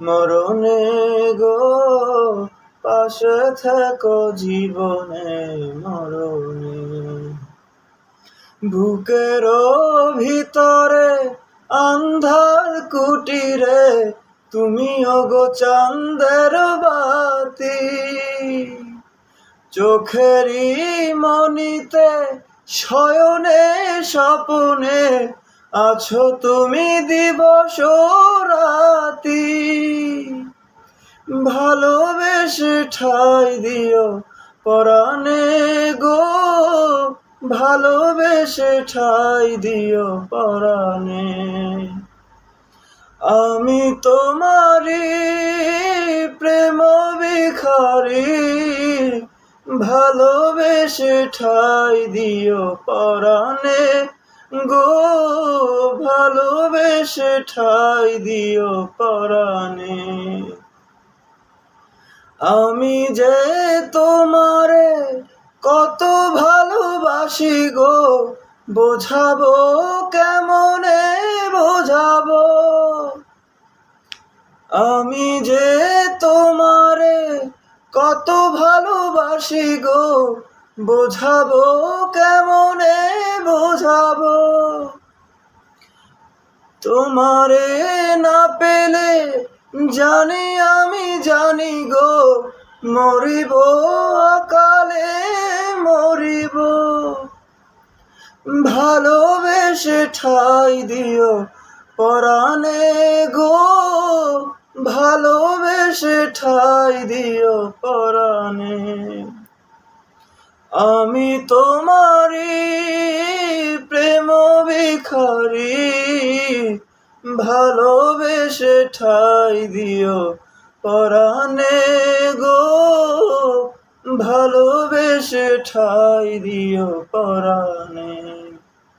মরণে গো, পাশে থাকো জীবনে, মরণে। বুকের ভিতরে আন্ধার কুটিরে, তুমি গো চান্দের বাতি। চোখেরই মনিতে শয়নে, স্বপনে আছো তুমি দিবস রাতি। ভালোবেসে ঠাই দিও পরাণে গো। ভালোবেসে ঠাই দিও পরাণে। আমি তোমারি প্রেম বিখারি ভালোবেসে ঠাই দিও পরাণে গো। ভালোবেসে ঠাই দিও পরাণে। আমি যে তোমারে কত ভালোবাসি গো, বোঝাবো কেমনে বোঝাবো? আমি যে তোমারে কত ভালোবাসি গো, বোঝাবো কেমনে বোঝাবো? তোমারে না পেলে জানি আমি, জানি গো, মরিব অকালে, মরিব। ভালোবেসে ঠাই দিও পরাণে গো, ভালোবেসে ঠাই দিও পরাণে। আমি তোমারি প্রেম ভিখারি ভালোবেসে ঠাই দিও পরাণে গো। ভালোবেসে ঠাই দিও পরাণে।